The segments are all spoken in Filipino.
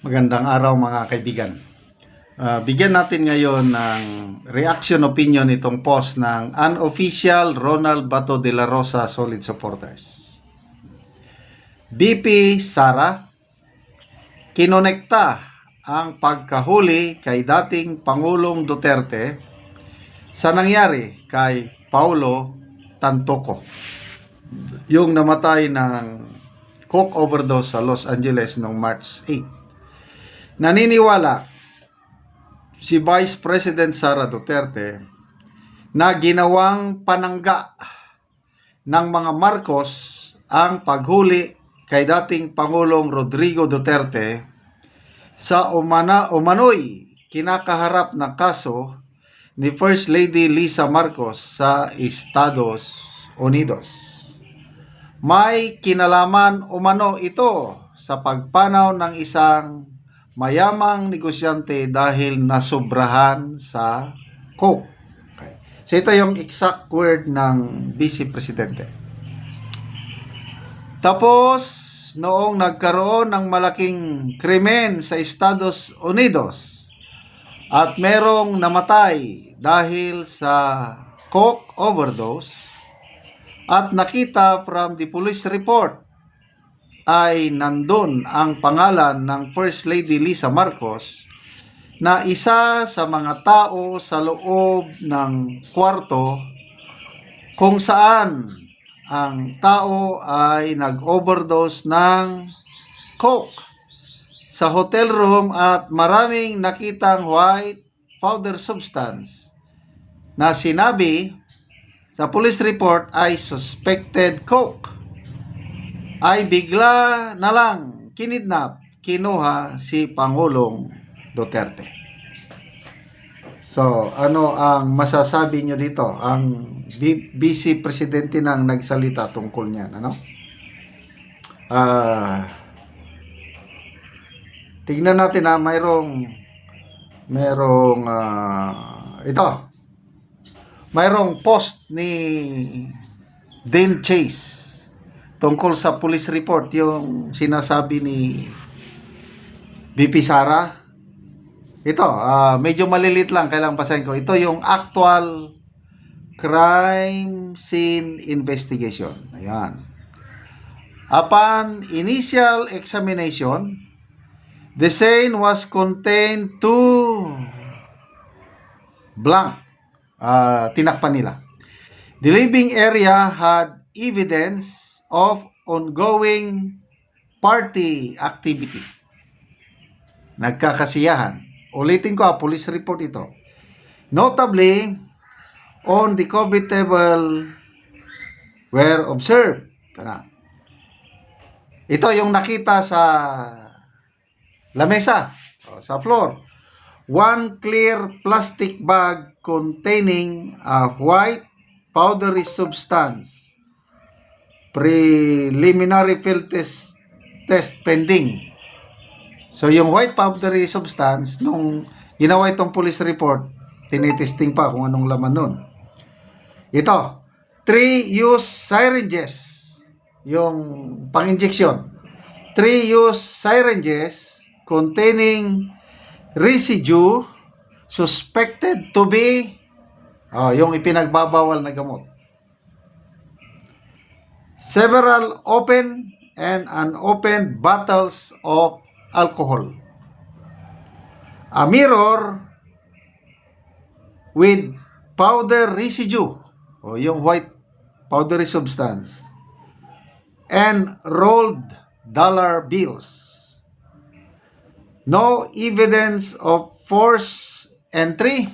Magandang araw mga kaibigan. Ah, bigyan natin ngayon ng reaction opinion itong post ng unofficial Ronald Bato de la Rosa Solid Supporters. BP Sara kinonekta ang pagkahuli kay dating Pangulong Duterte sa nangyari kay Paulo Tantoco yung namatay ng coke overdose sa Los Angeles noong March 8. Naniniwala si Vice President Sara Duterte na ginawang panangga ng mga Marcos ang paghuli kay dating Pangulong Rodrigo Duterte sa umana, umano'y kinakaharap na kaso ni First Lady Lisa Marcos sa Estados Unidos. May kinalaman umano ito sa pagpanaw ng isang mayamang negosyante dahil nasobrahan sa coke. Okay. So ito yung exact word ng Vice Presidente. Tapos, noong nagkaroon ng malaking krimen sa Estados Unidos at merong namatay dahil sa coke overdose, at nakita from the police report ay nandun ang pangalan ng First Lady Lisa Marcos na isa sa mga tao sa loob ng kwarto kung saan ang tao ay nag-overdose ng coke sa hotel room at maraming nakitang white powder substance na sinabi sa police report ay suspected coke ay bigla na lang kinidnap, kinuha si Pangulong Duterte. So, ano ang masasabi nyo dito? Ang Vice Presidente nang nagsalita tungkol niyan, ano? Ah, tignan natin na mayroong mayroong ah, ito mayroong post ni Dan Chase tungkol sa police report yung sinasabi ni BP Sara. Ito, ah, medyo malilit lang, kailang basahin ko. Ito yung actual crime scene investigation. Ayan. Upon initial examination, the scene was contained to blank ah, tinakpan nila. The living area had evidence of ongoing party activity. Nagkakasiyahan. Ulitin ko, ah, police report ito. Notably, on the COVID table were observed. Tara. Ito yung nakita sa lamesa, sa floor one clear plastic bag containing a white powdery substance. Preliminary field test, test pending. So yung white powdery substance, nung ginawa itong police report, tinitesting pa kung anong laman nun. Ito, three use syringes, yung pang-injection. Three use syringes containing residue suspected to be oh, yung ipinagbabawal na gamot. Several open and unopened bottles of alcohol. A mirror with powder residue o yung white powdery substance and rolled dollar bills no evidence of force entry,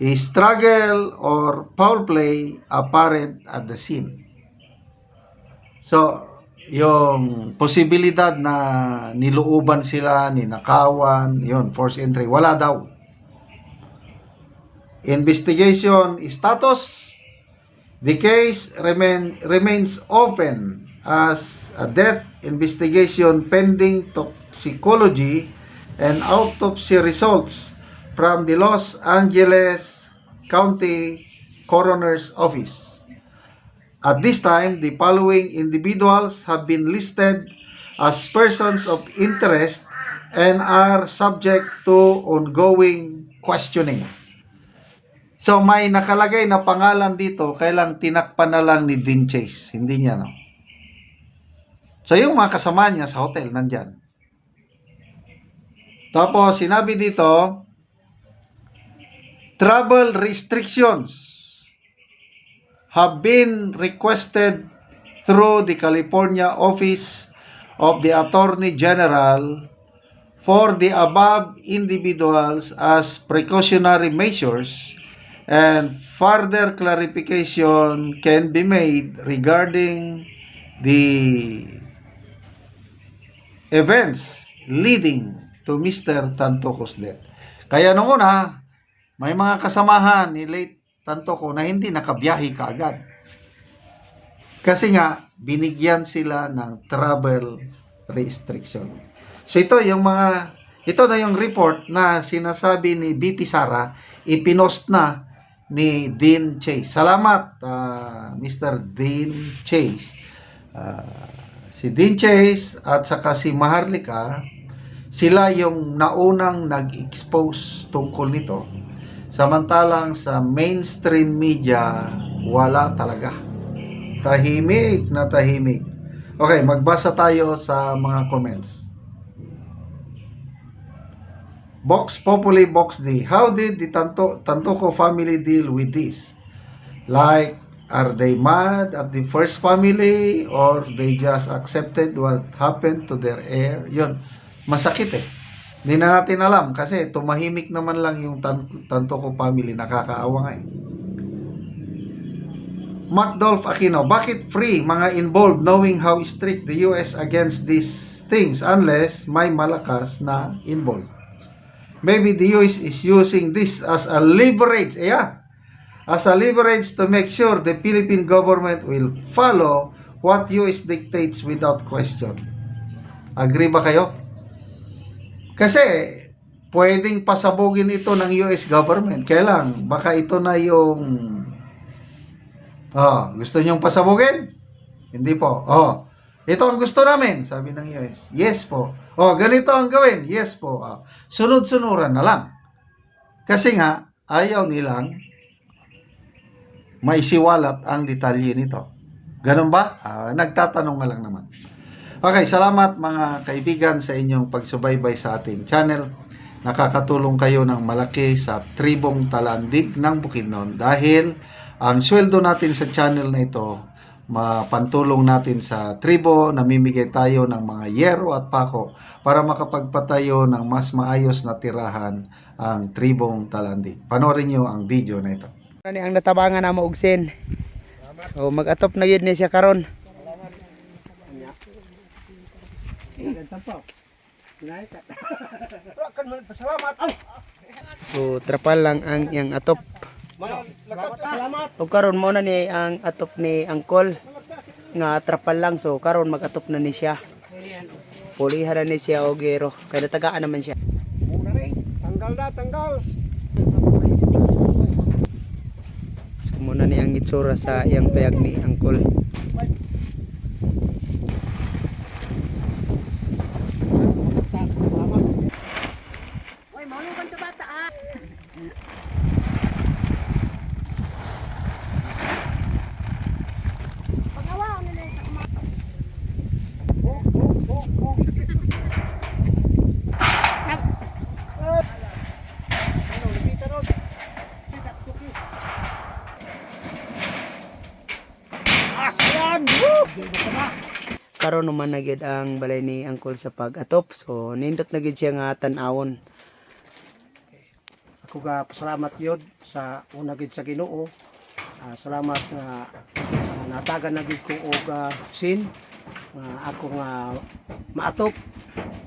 a struggle or foul play apparent at the scene. So, yung posibilidad na niluuban sila, ninakawan, yun, force entry, wala daw. Investigation status, the case remain, remains open as a death investigation pending toxicology and autopsy results from the Los Angeles County Coroner's Office. At this time, the following individuals have been listed as persons of interest and are subject to ongoing questioning. So may nakalagay na pangalan dito, kailang tinakpan na lang ni Dean Chase. Hindi niya, no? So yung mga kasama niya sa hotel, nandyan. Tapos sinabi dito, travel restrictions have been requested through the California Office of the Attorney General for the above individuals as precautionary measures and further clarification can be made regarding the events leading to Mr. Tantoco's death. Kaya nung una, may mga kasamahan ni late Tantoco na hindi nakabiyahe kaagad. Kasi nga, binigyan sila ng travel restriction. So ito yung mga, ito na yung report na sinasabi ni BP Sara, ipinost na ni Dean Chase. Salamat, ah, Mr. Dean Chase. Ah, si Dean Chase at saka si Maharlika, sila yung naunang nag-expose tungkol nito. Samantalang sa mainstream media, wala talaga. Tahimik na tahimik. Okay, magbasa tayo sa mga comments. Box Populi Box D. How did the Tanto, Tantoco family deal with this? Like, are they mad at the first family or they just accepted what happened to their heir? Yun, masakit eh. Hindi na natin alam kasi tumahimik naman lang yung tan- Tantoco family. Nakakaawa nga eh. Macdolph Aquino, bakit free mga involved knowing how strict the US against these things unless may malakas na involved? Maybe the US is using this as a leverage, yeah, as a leverage to make sure the Philippine government will follow what US dictates without question. Agree ba kayo? Kasi pwedeng pasabugin ito ng US government. Kailang baka ito na yung Oh, gusto niyong pasabugin? Hindi po. Oh, ito ang gusto namin, sabi ng US. Yes po. Oh, ganito ang gawin. Yes po. Oh, sunod-sunuran na lang. Kasi nga, ayaw nilang maisiwalat ang detalye nito. Ganun ba? Ah, nagtatanong nga lang naman. Okay, salamat mga kaibigan sa inyong pagsubaybay sa ating channel. Nakakatulong kayo ng malaki sa tribong talandig ng Bukidnon dahil ang sweldo natin sa channel na ito, mapantulong natin sa tribo, namimigay tayo ng mga yero at pako para makapagpatayo ng mas maayos na tirahan ang tribong talandig. Panorin nyo ang video na ito. Ano ang natabangan na maugsin. So mag-atop na yun ni siya karon. So trapal lang ang yang atop. O karon mo na ni ang atop ni angkol nga trapal lang so karon mag-atop na ni siya. Pulihan na ni siya og gero kay natagaan naman siya. Tanggal na, tanggal. So muna ni ang itsura sa iyang payag ni angkol. Karon naman na gyud ang balay ni angkol sa pag-atop. So nindot na gyud siya nga tan-awon. Ako ga pasalamat yun sa una gid sa Ginoo. Ah, salamat nga ah, natagan na gid ko og ah, sin nga ako nga maatop.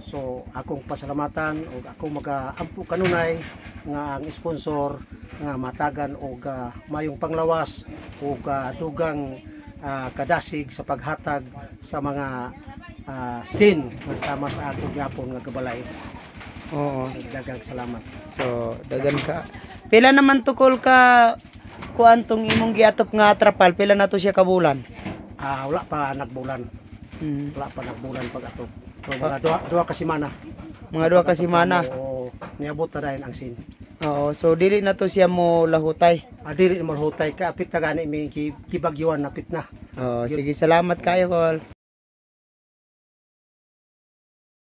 So akong pasalamatan og ako magaampo kanunay nga ang sponsor nga matagan og ah, mayong panglawas og ah, dugang ah, kadasig sa paghatag sa mga ah, sin sama sa ako gyapon nga gabalay. oo Dagang salamat. so dagan ka pila naman tukol ka kuan tong imong giatop nga trapal pila na to siya kabulan Ah, wala pa nagbulan. Mm. Wala pa nagbulan pag ato. So, mga duha, duha ka semana. Mga duha ka semana. Oo, niabot na dahil ang sin. Oo, so dili na to siya mo lahutay. Adiri naman hutay ka apit na gani may ki- kibagyuan napit na. Oo, sige salamat kayo kol.